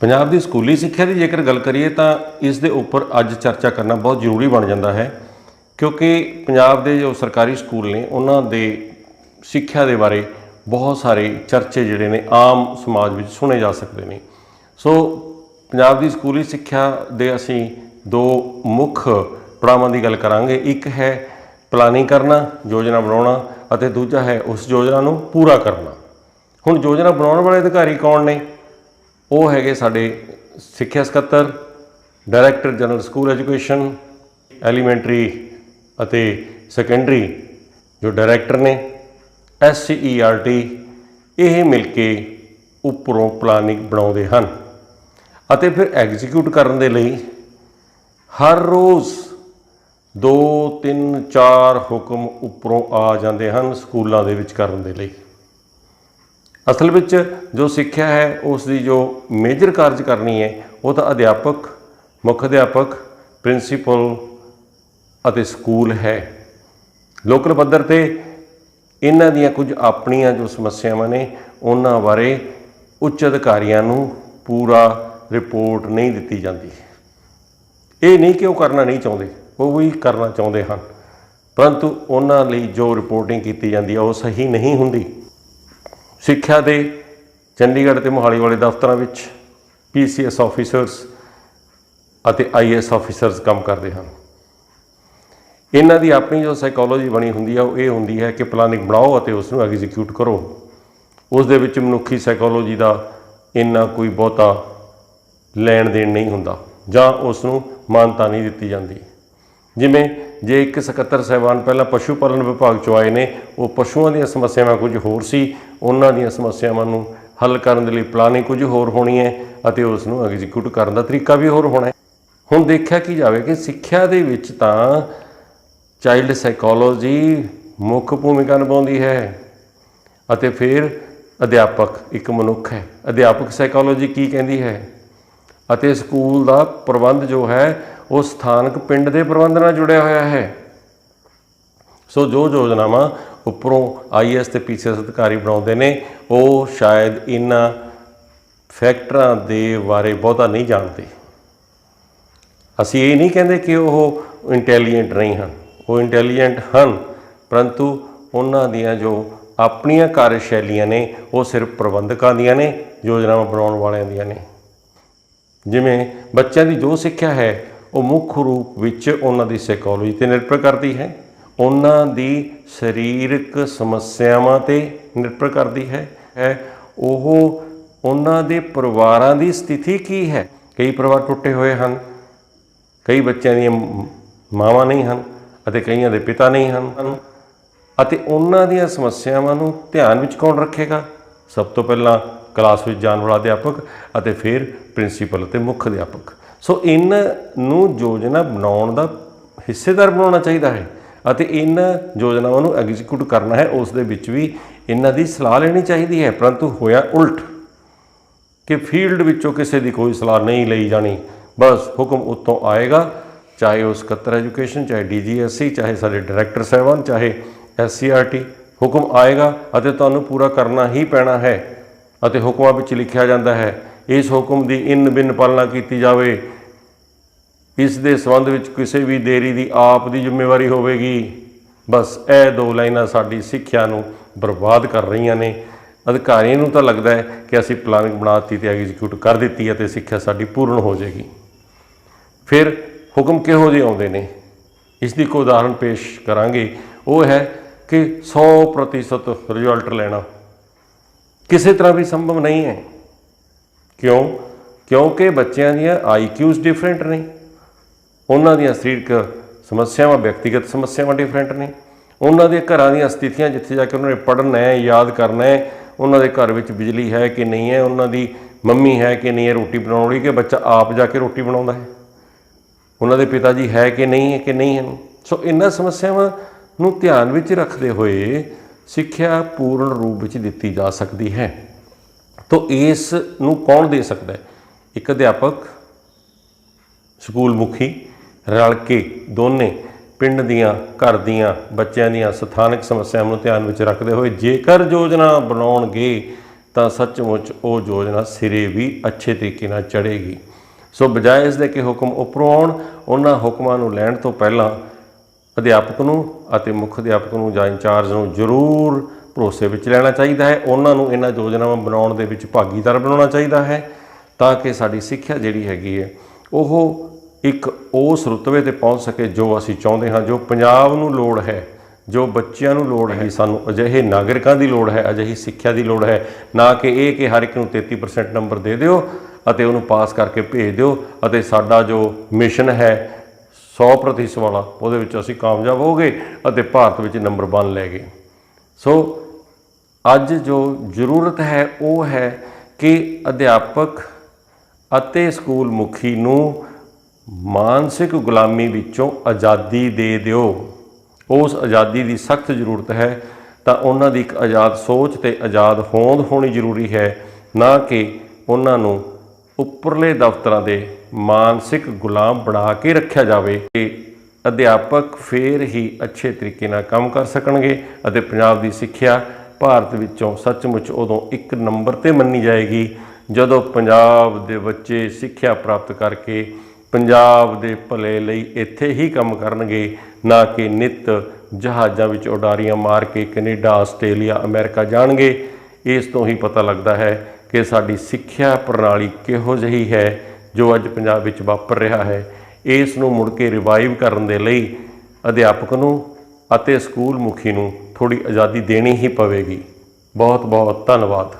ਪੰਜਾਬ ਦੀ ਸਕੂਲੀ ਸਿੱਖਿਆ ਦੀ ਜੇਕਰ ਗੱਲ ਕਰੀਏ ਤਾਂ ਇਸ ਦੇ ਉੱਪਰ ਅੱਜ ਚਰਚਾ ਕਰਨਾ ਬਹੁਤ ਜ਼ਰੂਰੀ ਬਣ ਜਾਂਦਾ ਹੈ, ਕਿਉਂਕਿ ਪੰਜਾਬ ਦੇ ਜੋ ਸਰਕਾਰੀ ਸਕੂਲ ਨੇ, ਉਹਨਾਂ ਦੇ ਸਿੱਖਿਆ ਦੇ ਬਾਰੇ ਬਹੁਤ ਸਾਰੇ ਚਰਚੇ ਜਿਹੜੇ ਨੇ ਆਮ ਸਮਾਜ ਵਿੱਚ ਸੁਣੇ ਜਾ ਸਕਦੇ ਨੇ। ਸੋ ਪੰਜਾਬ ਦੀ ਸਕੂਲੀ ਸਿੱਖਿਆ ਦੇ ਅਸੀਂ ਦੋ ਮੁੱਖ ਪੜਾਵਾਂ ਦੀ ਗੱਲ ਕਰਾਂਗੇ। ਇੱਕ ਹੈ ਪਲਾਨਿੰਗ ਕਰਨਾ, ਯੋਜਨਾ ਬਣਾਉਣਾ ਅਤੇ ਦੂਜਾ ਹੈ ਉਸ ਯੋਜਨਾ ਨੂੰ ਪੂਰਾ ਕਰਨਾ। ਹੁਣ ਯੋਜਨਾ ਬਣਾਉਣ ਵਾਲੇ ਅਧਿਕਾਰੀ ਕੌਣ ਨੇ? ਉਹ ਹੈਗੇ ਸਾਡੇ ਸਿੱਖਿਆ ਸਕੱਤਰ, director general school education, elementary ਅਤੇ ਸੈਕੰਡਰੀ ਜੋ ਡਾਇਰੈਕਟਰ ਨੇ ਐਸਸੀਈਆਰਟੀ ਇਹ ਮਿਲ ਕੇ ਉੱਪਰੋਂ ਪਲਾਨਿੰਗ ਬਣਾਉਂਦੇ ਹਨ ਅਤੇ ਫਿਰ ਐਗਜ਼ੀਕਿਊਟ ਕਰਨ ਦੇ ਲਈ ਹਰ ਰੋਜ਼ 2 3 4 ਹੁਕਮ ਉੱਪਰੋਂ ਆ ਜਾਂਦੇ ਹਨ ਸਕੂਲਾਂ ਦੇ ਵਿੱਚ ਕਰਨ ਦੇ ਲਈ। ਅਸਲ ਵਿੱਚ ਜੋ ਸਿੱਖਿਆ ਹੈ, ਉਸ ਦੀ ਜੋ ਮੇਜਰ ਕਾਰਜ ਕਰਨੀ ਹੈ, ਉਹ ਤਾਂ ਅਧਿਆਪਕ, ਮੁੱਖ ਅਧਿਆਪਕ, ਪ੍ਰਿੰਸੀਪਲ ਅਤੇ ਸਕੂਲ ਹੈ। ਲੋਕਲ ਪੱਧਰ ਤੇ ਇਹਨਾਂ ਦੀਆਂ ਕੁਝ ਆਪਣੀਆਂ ਜੋ ਸਮੱਸਿਆਵਾਂ ਨੇ, ਉਹਨਾਂ ਬਾਰੇ ਉੱਚ ਅਧਿਕਾਰੀਆਂ ਨੂੰ ਪੂਰਾ ਰਿਪੋਰਟ ਨਹੀਂ ਦਿੱਤੀ ਜਾਂਦੀ। ਇਹ ਨਹੀਂ ਕਿ ਉਹ ਕਰਨਾ ਨਹੀਂ ਚਾਹੁੰਦੇ, ਉਹ ਵੀ ਕਰਨਾ ਚਾਹੁੰਦੇ ਹਨ, ਪਰੰਤੂ ਉਹਨਾਂ ਲਈ ਜੋ ਰਿਪੋਰਟਿੰਗ ਕੀਤੀ ਜਾਂਦੀ ਹੈ, ਉਹ ਸਹੀ ਨਹੀਂ ਹੁੰਦੀ। ਸਿੱਖਿਆ ਦੇ ਚੰਡੀਗੜ੍ਹ ਤੇ ਮੋਹਾਲੀ ਵਾਲੇ ਦਫ਼ਤਰਾਂ ਵਿੱਚ ਪੀਸੀਐਸ ਆਫੀਸਰਸ ਅਤੇ ਆਈਐਸ ਆਫੀਸਰਸ ਕੰਮ ਕਰਦੇ ਹਨ। ਇਹਨਾਂ ਦੀ ਆਪਣੀ ਜੋ ਸਾਈਕੋਲੋਜੀ ਬਣੀ ਹੁੰਦੀ ਹੈ ਉਹ ਇਹ ਹੁੰਦੀ ਹੈ ਕਿ ਪਲਾਨਿੰਗ ਬਣਾਓ ਅਤੇ ਉਸ ਨੂੰ ਐਗਜ਼ੀਕਿਊਟ ਕਰੋ। ਉਸ ਦੇ ਵਿੱਚ ਮਨੁੱਖੀ ਸਾਈਕੋਲੋਜੀ ਦਾ ਇੰਨਾ ਕੋਈ ਬਹੁਤਾ ਲੈਣ ਦੇਣ ਨਹੀਂ ਹੁੰਦਾ ਜਾਂ ਉਸ ਨੂੰ ਮਾਨਤਾ ਨਹੀਂ ਦਿੱਤੀ ਜਾਂਦੀ। ਜਿਵੇਂ ਜੇ ਇੱਕ ਸਕੱਤਰ ਸਹਿਬਾਨ ਪਹਿਲਾਂ ਪਸ਼ੂ ਪਾਲਣ ਵਿਭਾਗ ਚੋਂ ਆਏ ਨੇ, ਉਹ ਪਸ਼ੂਆਂ ਦੀਆਂ ਸਮੱਸਿਆਵਾਂ ਕੁਝ ਹੋਰ ਸੀ ਉਹਨਾਂ ਦੀਆਂ ਸਮੱਸਿਆਵਾਂ ਨੂੰ ਹੱਲ ਕਰਨ ਦੇ ਲਈ ਪਲਾਨਿੰਗ ਕੁਝ ਹੋਰ ਹੋਣੀ ਹੈ ਅਤੇ ਉਸ ਨੂੰ ਐਗਜ਼ੀਕਿਊਟ ਕਰਨ ਦਾ ਤਰੀਕਾ ਵੀ ਹੋਰ ਹੋਣਾ ਹੈ। ਹੁਣ ਦੇਖਿਆ ਕੀ ਜਾਵੇ ਕਿ ਸਿੱਖਿਆ ਦੇ ਵਿੱਚ ਤਾਂ ਚਾਈਲਡ ਸਾਈਕੋਲੋਜੀ ਮੁੱਖ ਭੂਮਿਕਾ ਨਿਭਾਉਂਦੀ ਹੈ ਅਤੇ ਫਿਰ ਅਧਿਆਪਕ ਇੱਕ ਮਨੁੱਖ ਹੈ। ਅਧਿਆਪਕ ਸਾਈਕੋਲੋਜੀ ਕੀ ਕਹਿੰਦੀ ਹੈ? ਅਤੇ ਸਕੂਲ ਦਾ ਪ੍ਰਬੰਧ ਜੋ ਹੈ, ਉਹ ਸਥਾਨਕ ਪਿੰਡ ਦੇ ਪ੍ਰਬੰਧ ਨਾਲ ਜੁੜਿਆ ਹੋਇਆ ਹੈ। ਸੋ ਜੋ ਯੋਜਨਾਵਾਂ ਉੱਪਰੋਂ ਆਈਐਸ ਤੇ ਪੀਸੀਐਸ ਅਧਿਕਾਰੀ ਬਣਾਉਂਦੇ ਨੇ, ਉਹ ਸ਼ਾਇਦ ਇਹਨਾਂ ਫੈਕਟਰਾਂ ਦੇ ਬਾਰੇ ਬਹੁਤਾ ਨਹੀਂ ਜਾਣਦੇ। ਅਸੀਂ ਇਹ ਨਹੀਂ ਕਹਿੰਦੇ ਕਿ ਉਹ ਇੰਟੈਲੀਜੈਂਟ ਨਹੀਂ ਹਨ। ਉਹ ਇੰਟੈਲੀਜੈਂਟ ਹਨ, ਪਰੰਤੂ ਉਹਨਾਂ ਦੀਆਂ ਜੋ ਆਪਣੀਆਂ ਕਾਰਜਸ਼ੈਲੀਆਂ ਨੇ, ਉਹ ਸਿਰਫ ਪ੍ਰਬੰਧਕਾਂ ਦੀਆਂ ਨੇ, ਯੋਜਨਾਵਾਂ ਬਣਾਉਣ ਵਾਲਿਆਂ ਦੀਆਂ ਨੇ। ਜਿਵੇਂ ਬੱਚਿਆਂ ਦੀ ਜੋ ਸਿੱਖਿਆ ਹੈ, ਉਹ ਮੁੱਖ ਰੂਪ ਵਿੱਚ ਉਹਨਾਂ ਦੀ ਸਾਈਕੋਲੋਜੀ ਤੇ ਨਿਰਭਰ ਕਰਦੀ ਹੈ। ਉਹਨਾਂ ਦੀ ਸਰੀਰਕ ਸਮੱਸਿਆਵਾਂ ਤੇ ਨਿਰਭਰ ਕਰਦੀ ਹੈ। ਹੈ, ਉਹ ਉਹਨਾਂ ਦੇ ਪਰਿਵਾਰਾਂ ਦੀ ਸਥਿਤੀ ਕੀ ਹੈ? ਕਈ ਪਰਿਵਾਰ ਟੁੱਟੇ ਹੋਏ ਹਨ, ਕਈ ਬੱਚਿਆਂ ਦੀਆਂ ਮਾਵਾਂ ਨਹੀਂ ਹਨ ਅਤੇ ਕਈਆਂ ਦੇ ਪਿਤਾ ਨਹੀਂ ਹਨ। ਅਤੇ ਉਹਨਾਂ ਦੀਆਂ ਸਮੱਸਿਆਵਾਂ ਨੂੰ ਧਿਆਨ ਵਿੱਚ ਕੌਣ ਰੱਖੇਗਾ? ਸਭ ਤੋਂ ਪਹਿਲਾਂ ਕਲਾਸ ਵਿੱਚ ਜਾਣ ਵਾਲਾ ਅਧਿਆਪਕ ਅਤੇ ਫਿਰ ਪ੍ਰਿੰਸੀਪਲ ਅਤੇ ਮੁੱਖ ਅਧਿਆਪਕ। ਸੋ ਇਹਨਾਂ ਨੂੰ ਯੋਜਨਾ ਬਣਾਉਣ ਦਾ ਹਿੱਸੇਦਾਰ ਬਣਾਉਣਾ ਚਾਹੀਦਾ ਹੈ। ਅਤੇ ਇਹਨਾਂ ਯੋਜਨਾਵਾਂ ਨੂੰ ਐਗਜ਼ੀਕਿਊਟ ਕਰਨਾ ਹੈ, ਉਸ ਦੇ ਵਿੱਚ ਵੀ ਇਹਨਾਂ ਦੀ ਸਲਾਹ ਲੈਣੀ ਚਾਹੀਦੀ ਹੈ। ਪਰੰਤੂ ਹੋਇਆ ਉਲਟ ਕਿ ਫੀਲਡ ਵਿੱਚੋਂ ਕਿਸੇ ਦੀ ਕੋਈ ਸਲਾਹ ਨਹੀਂ ਲਈ ਜਾਣੀ। ਬਸ ਹੁਕਮ ਉੱਤੋਂ ਆਏਗਾ, ਚਾਹੇ ਉਹ ਸਕੱਤਰ ਐਜੂਕੇਸ਼ਨ, ਚਾਹੇ ਡੀਜੀਐਸਸੀ ਚਾਹੇ ਸਾਡੇ ਡਾਇਰੈਕਟਰ ਸਾਹਿਬਾਨ, ਚਾਹੇ ਐਸਸੀਆਰਟੀ ਹੁਕਮ ਆਏਗਾ ਅਤੇ ਤੁਹਾਨੂੰ ਪੂਰਾ ਕਰਨਾ ਹੀ ਪੈਣਾ ਹੈ। ਅਤੇ ਹੁਕਮਾਂ ਵਿੱਚ ਲਿਖਿਆ ਜਾਂਦਾ ਹੈ, ਇਸ ਹੁਕਮ ਦੀ ਇਨ ਬਿਨ ਪਾਲਣਾ ਕੀਤੀ ਜਾਵੇ। ਇਸ ਦੇ ਸੰਬੰਧ ਵਿੱਚ ਕਿਸੇ ਵੀ ਦੇਰੀ ਦੀ ਆਪ ਦੀ ਜ਼ਿੰਮੇਵਾਰੀ ਹੋਵੇਗੀ। ਬਸ ਇਹ ਦੋ ਲਾਈਨਾਂ ਸਾਡੀ ਸਿੱਖਿਆ ਨੂੰ ਬਰਬਾਦ ਕਰ ਰਹੀਆਂ ਨੇ। ਅਧਿਕਾਰੀਆਂ ਨੂੰ ਤਾਂ ਲੱਗਦਾ ਹੈ ਕਿ ਅਸੀਂ ਪਲਾਨਿੰਗ ਬਣਾ ਦਿੱਤੀ ਤੇ ਐਗਜ਼ੀਕਿਊਟ ਕਰ ਦਿੱਤੀ ਹੈ ਤੇ ਸਿੱਖਿਆ ਸਾਡੀ ਪੂਰਨ ਹੋ ਜਾਏਗੀ। ਫਿਰ ਹੁਕਮ ਕਿਹੋ ਜਿਹੇ ਆਉਂਦੇ ਨੇ? ਇਸ ਦੀ ਕੋਈ ਉਦਾਹਰਣ ਪੇਸ਼ ਕਰਾਂਗੇ। ਉਹ ਹੈ ਕਿ 100% ਰਿਜ਼ਲਟ ਲੈਣਾ। ਕਿਸੇ ਤਰ੍ਹਾਂ ਵੀ ਸੰਭਵ ਨਹੀਂ ਹੈ। ਕਿਉਂ? ਕਿਉਂਕਿ ਬੱਚਿਆਂ ਦੀਆਂ ਆਈਕਿਊਜ਼ ਡਿਫਰੈਂਟ ਨੇ। ਉਹਨਾਂ ਦੀਆਂ ਸਰੀਰਕ ਸਮੱਸਿਆਵਾਂ, ਵਿਅਕਤੀਗਤ ਸਮੱਸਿਆਵਾਂ ਡਿਫਰੈਂਟ ਨੇ। ਉਹਨਾਂ ਦੇ ਘਰਾਂ ਦੀਆਂ ਸਥਿਤੀਆਂ ਜਿੱਥੇ ਜਾ ਕੇ ਉਹਨਾਂ ਨੇ ਪੜ੍ਹਨਾ ਹੈ, ਯਾਦ ਕਰਨਾ ਹੈ, ਉਹਨਾਂ ਦੇ ਘਰ ਵਿੱਚ ਬਿਜਲੀ ਹੈ ਕਿ ਨਹੀਂ ਹੈ, ਉਹਨਾਂ ਦੀ ਮੰਮੀ ਹੈ ਕਿ ਨਹੀਂ ਹੈ, ਰੋਟੀ ਬਣਾਉਣ ਵਾਲੀ ਕਿ ਬੱਚਾ ਆਪ ਜਾ ਕੇ ਰੋਟੀ ਬਣਾਉਂਦਾ ਹੈ। ਉਹਨਾਂ ਦੇ ਪਿਤਾ ਜੀ ਹੈ ਕਿ ਨਹੀਂ ਹੈ, ਕਿ ਨਹੀਂ ਹਨ ਸੋ ਇਹਨਾਂ ਸਮੱਸਿਆਵਾਂ ਨੂੰ ਧਿਆਨ ਵਿੱਚ ਰੱਖਦੇ ਹੋਏ ਸਿੱਖਿਆ ਪੂਰਨ ਰੂਪ ਵਿੱਚ ਦਿੱਤੀ ਜਾ ਸਕਦੀ ਹੈ। ਤੋ ਇਸ ਨੂੰ ਕੌਣ ਦੇ ਸਕਦਾ ਹੈ? ਇੱਕ ਅਧਿਆਪਕ, ਸਕੂਲ ਮੁਖੀ ਰਲ ਕੇ ਦੋਨੇ ਪਿੰਡ ਦੀਆਂ, ਘਰ ਦੀਆਂ ਬੱਚਿਆਂ ਦੀਆਂ ਸਥਾਨਕ ਸਮੱਸਿਆਵਾਂ ਨੂੰ ਧਿਆਨ ਵਿੱਚ ਰੱਖਦੇ ਹੋਏ ਜੇਕਰ ਯੋਜਨਾ ਬਣਾਉਣਗੇ ਤਾਂ ਸੱਚਮੁੱਚ ਉਹ ਯੋਜਨਾ ਸਿਰੇ ਵੀ ਅੱਛੇ ਤਰੀਕੇ ਨਾਲ ਚੜ੍ਹੇਗੀ। ਸੋ ਬਜਾਏ ਇਸ ਦੇ ਕਿ ਹੁਕਮ ਉੱਪਰੋਂ ਆਉਣ, ਉਹਨਾਂ ਹੁਕਮਾਂ ਨੂੰ ਲੈਣ ਤੋਂ ਪਹਿਲਾਂ ਅਧਿਆਪਕ ਨੂੰ ਅਤੇ ਮੁੱਖ ਅਧਿਆਪਕ ਨੂੰ ਜਾਂ ਇੰਚਾਰਜ ਨੂੰ ਜ਼ਰੂਰ ਭਰੋਸੇ ਵਿੱਚ ਲੈਣਾ ਚਾਹੀਦਾ ਹੈ। ਉਹਨਾਂ ਨੂੰ ਇਹਨਾਂ ਯੋਜਨਾਵਾਂ ਬਣਾਉਣ ਦੇ ਵਿੱਚ ਭਾਗੀਦਾਰ ਬਣਾਉਣਾ ਚਾਹੀਦਾ ਹੈ ਤਾਂ ਕਿ ਸਾਡੀ ਸਿੱਖਿਆ ਜਿਹੜੀ ਹੈਗੀ ਹੈ, ਉਹ ਇੱਕ ਉਸ ਰੁਤਬੇ ਤੇ ਪਹੁੰਚ ਸਕੇ ਜੋ ਅਸੀਂ ਚਾਹੁੰਦੇ ਹਾਂ, ਜੋ ਪੰਜਾਬ ਨੂੰ ਲੋੜ ਹੈ, ਜੋ ਬੱਚਿਆਂ ਨੂੰ ਲੋੜ ਹੈ, ਸਾਨੂੰ ਅਜਿਹੇ ਨਾਗਰਿਕਾਂ ਦੀ ਲੋੜ ਹੈ, ਅਜਿਹੀ ਸਿੱਖਿਆ ਦੀ ਲੋੜ ਹੈ, ਨਾ ਕਿ ਇਹ ਕਿ ਹਰ ਇੱਕ ਨੂੰ 33% ਨੰਬਰ ਦੇ ਦਿਓ ਅਤੇ ਉਹਨੂੰ ਪਾਸ ਕਰਕੇ ਭੇਜ ਦਿਓ ਅਤੇ ਸਾਡਾ ਜੋ ਮਿਸ਼ਨ ਹੈ 100% ਵਾਲਾ, ਉਹਦੇ ਵਿੱਚ ਅਸੀਂ ਕਾਮਯਾਬ ਹੋ ਗਏ ਅਤੇ ਭਾਰਤ ਵਿੱਚ ਨੰਬਰ 1 ਲੈ ਗਏ। ਸੋ ਅੱਜ ਜੋ ਜ਼ਰੂਰਤ ਹੈ, ਉਹ ਹੈ ਕਿ ਅਧਿਆਪਕ ਅਤੇ ਸਕੂਲ ਮੁਖੀ ਨੂੰ ਮਾਨਸਿਕ ਗੁਲਾਮੀ ਵਿੱਚੋਂ ਆਜ਼ਾਦੀ ਦੇ ਦਿਓ। ਉਸ ਆਜ਼ਾਦੀ ਦੀ ਸਖਤ ਜ਼ਰੂਰਤ ਹੈ, ਤਾਂ ਉਹਨਾਂ ਦੀ ਇੱਕ ਆਜ਼ਾਦ ਸੋਚ ਤੇ ਆਜ਼ਾਦ ਹੋਂਦ ਹੋਣੀ ਜ਼ਰੂਰੀ ਹੈ, ਨਾ ਕਿ ਉਹਨਾਂ ਨੂੰ ਉੱਪਰਲੇ ਦਫ਼ਤਰਾਂ ਦੇ ਮਾਨਸਿਕ ਗੁਲਾਮ ਬਣਾ ਕੇ ਰੱਖਿਆ ਜਾਵੇ। ਕਿ ਅਧਿਆਪਕ ਫੇਰ ਹੀ ਅੱਛੇ ਤਰੀਕੇ ਨਾਲ ਕੰਮ ਕਰ ਸਕਣਗੇ ਅਤੇ ਪੰਜਾਬ ਦੀ ਸਿੱਖਿਆ ਭਾਰਤ ਵਿੱਚੋਂ ਸੱਚਮੁੱਚ ਉਦੋਂ ਇੱਕ ਨੰਬਰ ਤੇ ਮੰਨੀ ਜਾਏਗੀ, ਜਦੋਂ ਪੰਜਾਬ ਦੇ ਬੱਚੇ ਸਿੱਖਿਆ ਪ੍ਰਾਪਤ ਕਰਕੇ ਪੰਜਾਬ ਦੇ ਭਲੇ ਲਈ ਇੱਥੇ ਹੀ ਕੰਮ ਕਰਨਗੇ, ਨਾ ਕਿ ਨਿਤ ਜਹਾਜ਼ਾਂ ਵਿੱਚ ਉਡਾਰੀਆਂ ਮਾਰ ਕੇ ਕੈਨੇਡਾ, ਆਸਟ੍ਰੇਲੀਆ, ਅਮਰੀਕਾ ਜਾਣਗੇ। ਇਸ ਤੋਂ ਹੀ ਪਤਾ ਲੱਗਦਾ ਹੈ ਕਿ ਸਾਡੀ ਸਿੱਖਿਆ ਪ੍ਰਣਾਲੀ ਕਿਹੋ ਜਿਹੀ ਹੈ ਜੋ ਅੱਜ ਪੰਜਾਬ ਵਿੱਚ ਵਾਪਰ ਰਿਹਾ ਹੈ। ਇਸ ਨੂੰ ਮੁੜ ਕੇ ਰਿਵਾਈਵ ਕਰਨ ਦੇ ਲਈ ਅਧਿਆਪਕ ਨੂੰ ਅਤੇ ਸਕੂਲ ਮੁਖੀ ਨੂੰ ਥੋੜੀ ਆਜ਼ਾਦੀ ਦੇਣੀ ਹੀ ਪਵੇਗੀ। ਬਹੁਤ ਬਹੁਤ ਧੰਨਵਾਦ।